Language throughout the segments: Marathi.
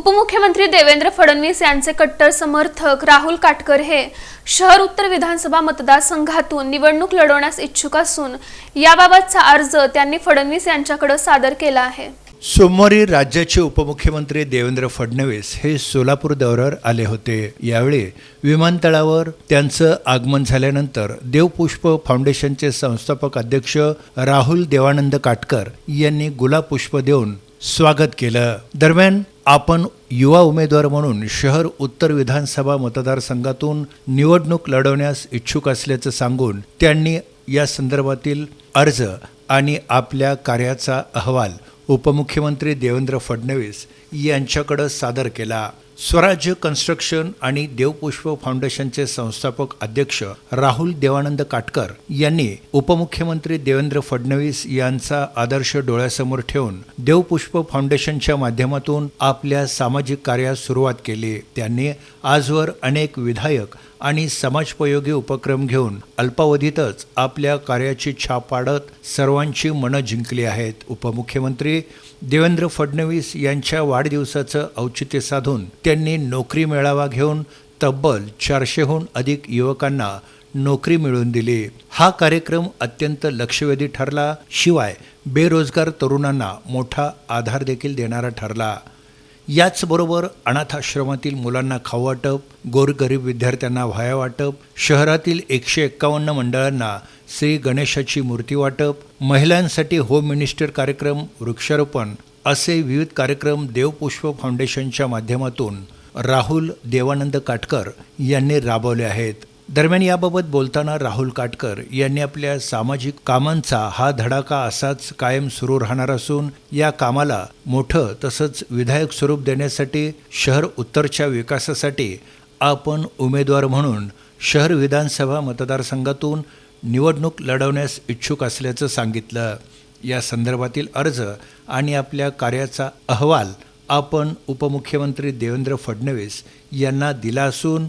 उपमुख्यमंत्री देवेंद्र फडणवीस यांचे कट्टर समर्थक राहुल काटकर हे शहर उत्तर विधानसभा मतदारसंघातून निवडणूक लढवण्यास इच्छुक असून याबाबतचा अर्ज त्यांनी फडणवीस यांच्याकडे सादर केला आहे. सोमवारी राज्याचे उपमुख्यमंत्री देवेंद्र फडणवीस हे सोलापूर दौऱ्यावर आले होते. यावेळी विमानतळावर त्यांचं आगमन झाल्यानंतर देवपुष्प फाउंडेशनचे संस्थापक अध्यक्ष राहुल देवानंद काटकर यांनी गुलाब पुष्प देऊन स्वागत केलं. दरम्यान आपण युवा उमेदवार म्हणून शहर उत्तर विधानसभा मतदारसंघातून निवडणूक लढवण्यास इच्छुक असल्याचं सांगून त्यांनी या संदर्भातील अर्ज आणि आपल्या कार्याचा अहवाल उपमुख्यमंत्री देवेंद्र फडणवीस यांच्याकडे सादर केला. स्वराज्य कन्स्ट्रक्शन आणि देवपुष्प फाउंडेशनचे संस्थापक अध्यक्ष राहुल देवानंद काटकर यांनी उपमुख्यमंत्री देवेंद्र फडणवीस यांचा आदर्श डोळ्यासमोर ठेवून देवपुष्प फाउंडेशनच्या माध्यमातून आपल्या सामाजिक कार्यास सुरुवात केली. त्यांनी आजवर अनेक विधायक आणि समाजोपयोगी उपक्रम घेऊन अल्पावधीतच आपल्या कार्याची छाप पाडत सर्वांची मनं जिंकली आहेत. उपमुख्यमंत्री देवेंद्र फडणवीस यांच्या वाढदिवसाचं औचित्य साधून त्यांनी नोकरी मेळावा घेऊन तब्बल चारशेहून अधिक युवकांना नोकरी मिळवून दिली. हा कार्यक्रम अत्यंत लक्षवेधी ठरला. शिवाय बेरोजगार तरुणांना मोठा आधार देखील देणारा ठरला. याचबरोबर अनाथाश्रमातील मुलांना खाऊ वाटप गोरगरीब विद्यार्थ्यांना व्हाया वाटप शहरातील एकशे एक्कावन्न मंडळांना श्री गणेशाची मूर्ती वाटप महिलांसाठी होम मिनिस्टर कार्यक्रम वृक्षारोपण असे विविध कार्यक्रम देवपुष्प फाउंडेशनच्या माध्यमातून राहुल देवानंद काटकर यांनी राबवले आहेत. दरम्यान याबाबत बोलताना राहुल काटकर यांनी आपल्या सामाजिक कामांचा हा धडाका असाच कायम सुरू राहणार असून या कामाला मोठं तसंच विधायक स्वरूप देण्यासाठी शहर उत्तरच्या विकासासाठी आपण उमेदवार म्हणून शहर विधानसभा मतदारसंघातून निवडणूक लढवण्यास इच्छुक असल्याचं सांगितलं. या संदर्भातील अर्ज आणि आपल्या कार्याचा अहवाल आपण उपमुख्यमंत्री देवेंद्र फडणवीस यांना दिला असून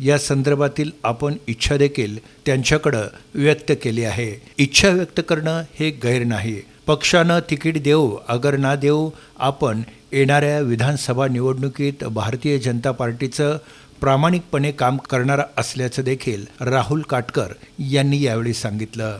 या संदर्भातील आपण इच्छा देखील त्यांच्याकडं व्यक्त केली आहे. इच्छा व्यक्त करणं हे गैर नाही. पक्षानं तिकीट देऊ अगर ना देऊ आपण येणाऱ्या विधानसभा निवडणुकीत भारतीय जनता पार्टीचं प्रामाणिकपणे काम करणार असल्याचं देखील राहुल काटकर यांनी यावेळी सांगितलं.